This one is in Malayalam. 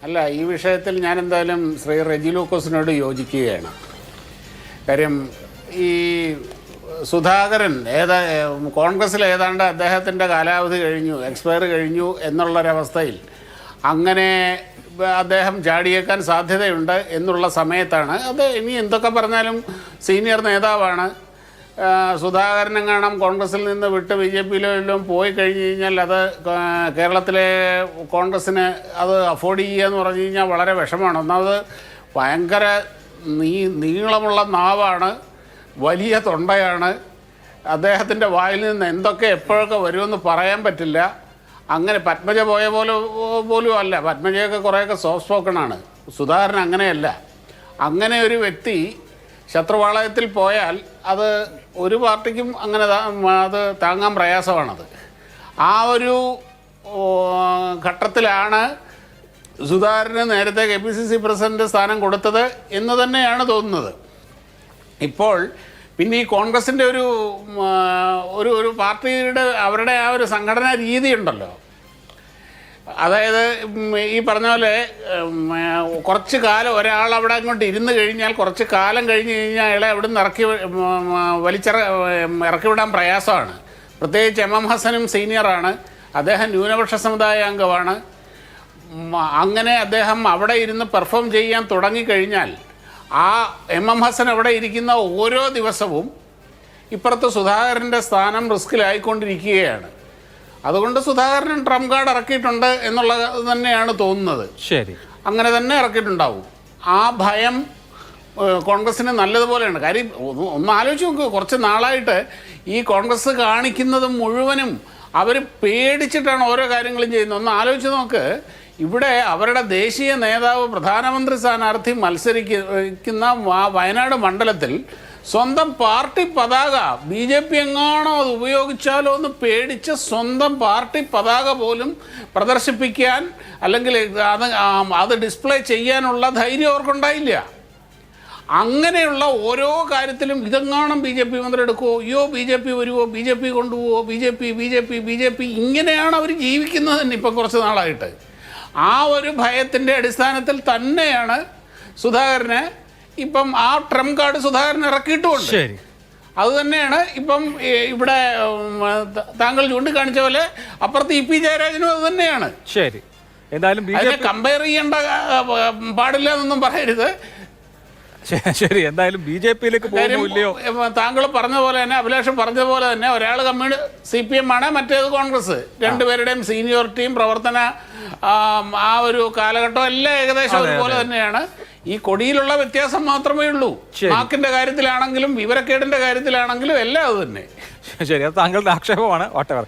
അല്ല ഈ വിഷയത്തിൽ ഞാൻ എന്തായാലും ശ്രീ റെജി ലൂക്കോസിനോട് യോജിക്കുകയാണ്. കാര്യം ഈ സുധാകരൻ ഏതാ കോൺഗ്രസ്സിൽ ഏതാണ്ട് അദ്ദേഹത്തിന്റെ കാലാവധി കഴിഞ്ഞു എക്സ്പയർ കഴിഞ്ഞു എന്നുള്ളൊരവസ്ഥയിൽ അങ്ങനെ അദ്ദേഹം ചാടിയേക്കാൻ സാധ്യതയുണ്ട് എന്നുള്ള സമയത്താണ്. അത് ഇനി എന്തൊക്കെ പറഞ്ഞാലും സീനിയർ നേതാവാണ് സുധാകരനും കാണാം. കോൺഗ്രസിൽ നിന്ന് വിട്ട് ബി ജെ പിയിലും പോയി കഴിഞ്ഞ് കഴിഞ്ഞാൽ അത് കേരളത്തിലെ കോൺഗ്രസ്സിന് അത് അഫോർഡ് ചെയ്യുക എന്ന് പറഞ്ഞു കഴിഞ്ഞാൽ വളരെ വിഷമമാണ്. ഒന്നാമത് ഭയങ്കര നീ നീളമുള്ള നാവാണ് വലിയ തൊണ്ടയാണ്. അദ്ദേഹത്തിന്റെ വായിൽ നിന്ന് എന്തൊക്കെ എപ്പോഴൊക്കെ വരുമെന്ന് പറയാൻ പറ്റില്ല. അങ്ങനെ പത്മജ പോയ പോലെ പോലും അല്ല. പത്മജയൊക്കെ കുറേയൊക്കെ സോഫ്റ്റ് സ്പോക്കണാണ് സുധാകരൻ അങ്ങനെയല്ല. അങ്ങനെ ഒരു വ്യക്തി ശത്രുപാളയത്തിൽ പോയാൽ അത് ഒരു പാർട്ടിക്കും അങ്ങനെ അത് താങ്ങാൻ പ്രയാസമാണത്. ആ ഒരു ഘട്ടത്തിലാണ് സുധാകരന് നേരത്തെ K P C C president സ്ഥാനം കൊടുത്തത് എന്ന് തന്നെയാണ് തോന്നുന്നത്. ഇപ്പോൾ പിന്നെ ഈ കോൺഗ്രസിന്റെ ഒരു ഒരു ഒരു പാർട്ടിയുടെ അവരുടെ ആ ഒരു സംഘടനാ രീതി ഉണ്ടല്ലോ. അതായത് ഈ പറഞ്ഞ പോലെ കുറച്ച് കാലം ഒരാൾ അവിടെ അങ്ങോട്ട് ഇരുന്ന് കഴിഞ്ഞാൽ കുറച്ച് കാലം കഴിഞ്ഞ് കഴിഞ്ഞാൽ അയാളെ അവിടെ നിന്ന് ഇറക്കി വലിച്ചിറ ഇറക്കി വിടാൻ പ്രയാസമാണ്. പ്രത്യേകിച്ച് എം എം ഹസനും സീനിയറാണ് അദ്ദേഹം ന്യൂനപക്ഷ സമുദായ അംഗമാണ്. അങ്ങനെ അദ്ദേഹം അവിടെ ഇരുന്ന് പെർഫോം ചെയ്യാൻ തുടങ്ങിക്കഴിഞ്ഞാൽ ആ എം എം ഹസൻ അവിടെ ഇരിക്കുന്ന ഓരോ ദിവസവും ഇപ്പുറത്ത് സുധാകരന്റെ സ്ഥാനം റിസ്കിലായിക്കൊണ്ടിരിക്കുകയാണ് അതുകൊണ്ട് സുധാകരൻ ട്രംപ് കാർഡ് ഇറക്കിയിട്ടുണ്ട് എന്നുള്ളത് തന്നെയാണ് തോന്നുന്നത്. ശരി. അങ്ങനെ തന്നെ ഇറക്കിയിട്ടുണ്ടാവും. ആ ഭയം കോൺഗ്രസിന് കോൺഗ്രസ്സിന് നല്ലതുപോലെയാണ്. കാര്യം ഒന്ന് ആലോചിച്ച് നോക്ക് കുറച്ച് നാളായിട്ട് ഈ കോൺഗ്രസ് കാണിക്കുന്നത് മുഴുവനും അവർ പേടിച്ചിട്ടാണ് ഓരോ കാര്യങ്ങളും ചെയ്യുന്നത്. ഒന്ന് ആലോചിച്ച് നോക്ക് ഇവിടെ അവരുടെ ദേശീയ നേതാവ് പ്രധാനമന്ത്രി സ്ഥാനാർത്ഥി മത്സരിക്കുന്ന വയനാട് മണ്ഡലത്തിൽ സ്വന്തം പാർട്ടി പതാക ബി ജെ പി എങ്ങാണോ അത് ഉപയോഗിച്ചാലോ എന്ന് പേടിച്ച് സ്വന്തം പാർട്ടി പതാക പോലും പ്രദർശിപ്പിക്കാൻ അല്ലെങ്കിൽ അത് അത് ഡിസ്പ്ലേ ചെയ്യാനുള്ള ധൈര്യം അവർക്കുണ്ടായില്ല. അങ്ങനെയുള്ള ഓരോ കാര്യത്തിലും ഇതെങ്ങാണം ബി ജെ പി മന്ത്രി എടുക്കുമോ അയ്യോ ബി ജെ പി വരുമോ B J P കൊണ്ടുപോവോ? B J P B J P B J P ഇങ്ങനെയാണ് അവർ ജീവിക്കുന്നത് തന്നെ ഇപ്പം കുറച്ച് നാളായിട്ട്. ആ ഒരു ഭയത്തിന്റെ അടിസ്ഥാനത്തിൽ തന്നെയാണ് സുധാകരന് ഇപ്പം ആ ട്രം കാർഡ് സുധാകരൻ ഇറക്കിയിട്ടുമുണ്ട്. ശരി. അത് തന്നെയാണ് ഇപ്പം ഇവിടെ താങ്കൾ ചൂണ്ടിക്കാണിച്ച പോലെ അപ്പുറത്ത് ഇ പി ജയരാജനും അത് തന്നെയാണ്. ശരി. എന്തായാലും കമ്പയർ ചെയ്യേണ്ട പാടില്ല എന്നൊന്നും പറയരുത്. ശരി എന്തായാലും ബി ജെ പിയിലേക്ക് പോകുന്നില്ലയോ താങ്കൾ പറഞ്ഞ പോലെ തന്നെ അഭിലാഷം പറഞ്ഞ പോലെ തന്നെ ഒരാൾ കമ്മ്യൂണി സി പി എം ആണ് മറ്റേത് കോൺഗ്രസ്. രണ്ടുപേരുടെയും സീനിയോറിറ്റിയും പ്രവർത്തന ആ, ഒരു കാലഘട്ടം എല്ലാം ഏകദേശം ഒരുപോലെ തന്നെയാണ്. ഈ കൊടിയിലുള്ള വ്യത്യാസം മാത്രമേ ഉള്ളൂ. വാക്കിന്റെ കാര്യത്തിലാണെങ്കിലും വിവരക്കേടിന്റെ കാര്യത്തിലാണെങ്കിലും എല്ലാം അത് തന്നെ. ശരി അത് താങ്കളുടെ ആക്ഷേപമാണ്. വാട്ടവർ